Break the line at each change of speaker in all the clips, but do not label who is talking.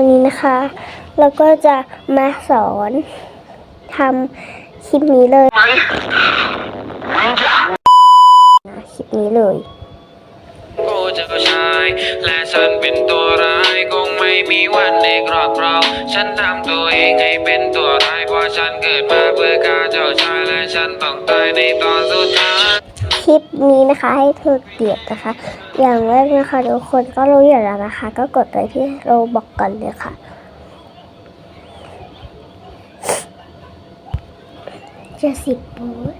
วันนี้นะคะแล้วก็จะมาสอนทำคลิปนี้เลยคลิปนี้เลย
โอ้เจ้าชาย และฉันเป็นตัวร้ายคงไม่มีวันได้ครอบครองฉันทำตัวเองให้เป็นตัวร้ายเพราะฉันเกิดมาเพื่อฆ่าเจ้าชายและฉันต้องตายในตอนสุดท้าย
ลิปนี้นะคะ ให้เธอเกลียดนะคะ อย่างแรกนะคะทุกคนก็รู้อยู่แล้วนะคะ ก็กดไปที่เราบอกกันเลยค่ะจะสิบปูด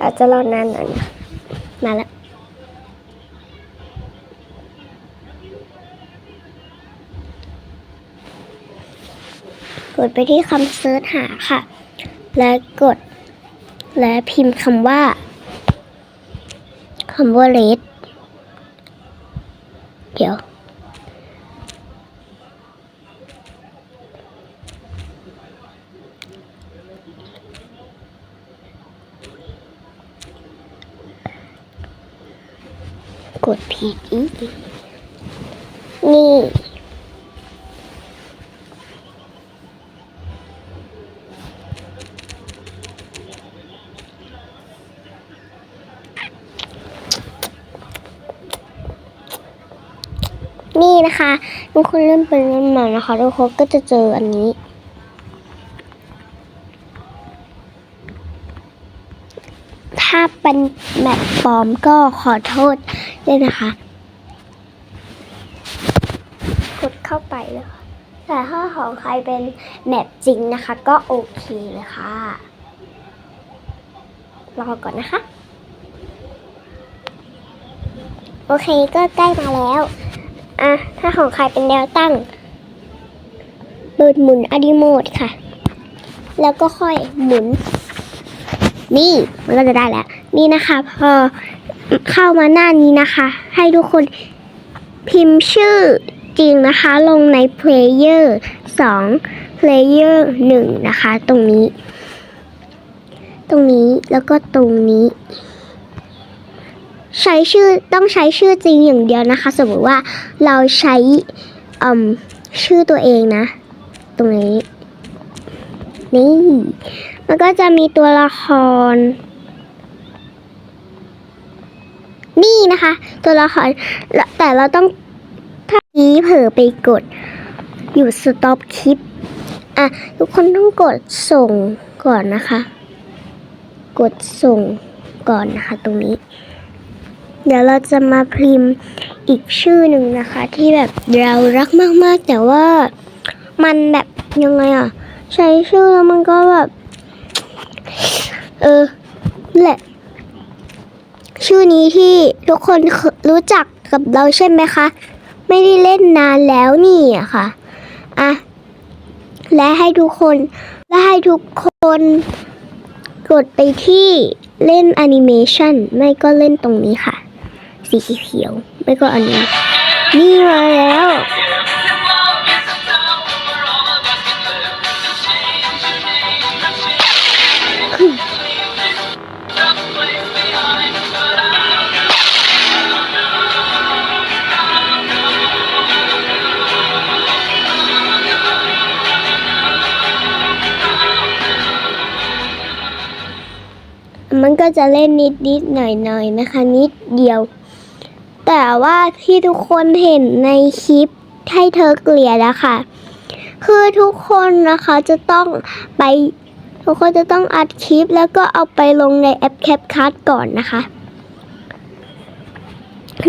อาจจะรอนานหน่อยนะมาแล้ว กดไปที่คำเซิร์ชหาค่ะ และกด และพิมพ์คำว่าคำว่า red เดี๋ยว กดผิดอีกนี่ นี่นะคะทุกคนเริ่มเป็นเริ่มมานะคะทุกคนก็จะเจออันนี้ ถ้าเป็นแมปปลอมก็ขอโทษด้วยนะคะ กดเข้าไปเลยค่ะแต่ถ้าของใครเป็นแมปจริงนะคะ ก็โอเคเลยค่ะรอก่อนนะคะ โอเคก็ใกล้มาแล้ว อะ ถ้าของใครเป็นแนวตั้ง เปิดหมุนอดีโมดค่ะ แล้วก็ค่อยหมุน นี่มันก็จะได้แล้ว นี่นะคะ พอเข้ามาหน้านี้นะคะ ให้ทุกคนพิมพ์ชื่อจริงนะคะ ลงใน Player 2 Player 1 นะคะ ตรงนี้ ตรงนี้แล้วก็ตรงนี้ ใช้ชื่อต้องใช้ชื่อจริงอย่างเดียวนะคะ สมมติว่าเราใช้ชื่อตัวเองนะ ตรงนี้ นี่ มันก็จะมีตัวละคร นี่นะคะ ตัวละครแต่เราต้องถ้านี้เผลอไปกด อยู่สต็อปคลิปอะ ทุกคนต้องกดส่งก่อนนะคะ กดส่งก่อนนะคะ ตรงนี้ เดี๋ยวเราจะมาพิมพ์อีกชื่อหนึ่งนะคะ ที่แบบเรารักมากๆ แต่ว่ามันแบบยังไงอะ ใช้ชื่อแล้วมันก็แบบ เออแหละ ชื่อนี้ที่ทุกคนรู้จักกับเราใช่ไหมคะ ไม่ได้เล่นนานแล้วนี่อะค่ะอะและให้ทุกคนและให้ทุกคนกดไปที่เล่นแอนิเมชันไม่ก็เล่นตรงนี้ค่ะ สีเขียว ไม่ก็อันนี้ นี่มาแล้ว มันก็จะเล่นนิดนิดๆหน่อยหน่อยๆนะคะ นิดเดียว แต่ว่าที่ทุกคนเห็นในคลิปให้เธอเกลียดอะค่ะ คือทุกคนนะคะจะต้องไป ทุกคนจะต้องอัดคลิปแล้วก็เอาไปลงในแอป CapCut ก่อนนะคะ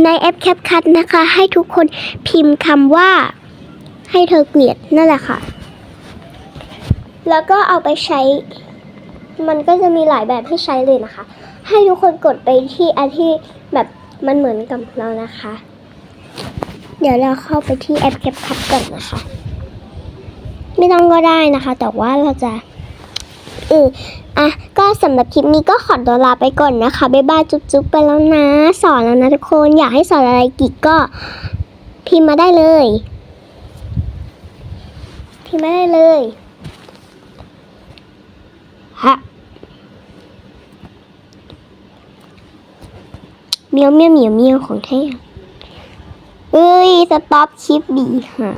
ในแอป CapCut นะคะ ให้ทุกคนพิมพ์คำว่า ให้เธอเกลียดนั่นแหละค่ะ แล้วก็เอาไปใช้ มันก็จะมีหลายแบบให้ใช้เลยนะคะ ให้ทุกคนกดไปที่อันที่แบบ มันเหมือนกับเรานะคะ เดี๋ยวเราเข้าไปที่แอป CapCut ก่อนนะคะ ไม่ต้องก็ได้นะคะ แต่ว่าเราจะเอออะ ก็สำหรับคลิปนี้ก็ขอตัวลาไปก่อนนะคะ บ๊ายบาย จุ๊บๆไปแล้วนะ สอนแล้วนะทุกคน อยากให้สอนอะไรกิกก็พิมพ์มาได้เลย พิมพ์มาได้เลยฮะ เมียวเมียวเมียวเมียวของแท้เอ้ย สต็อปคลิปดีค่ะ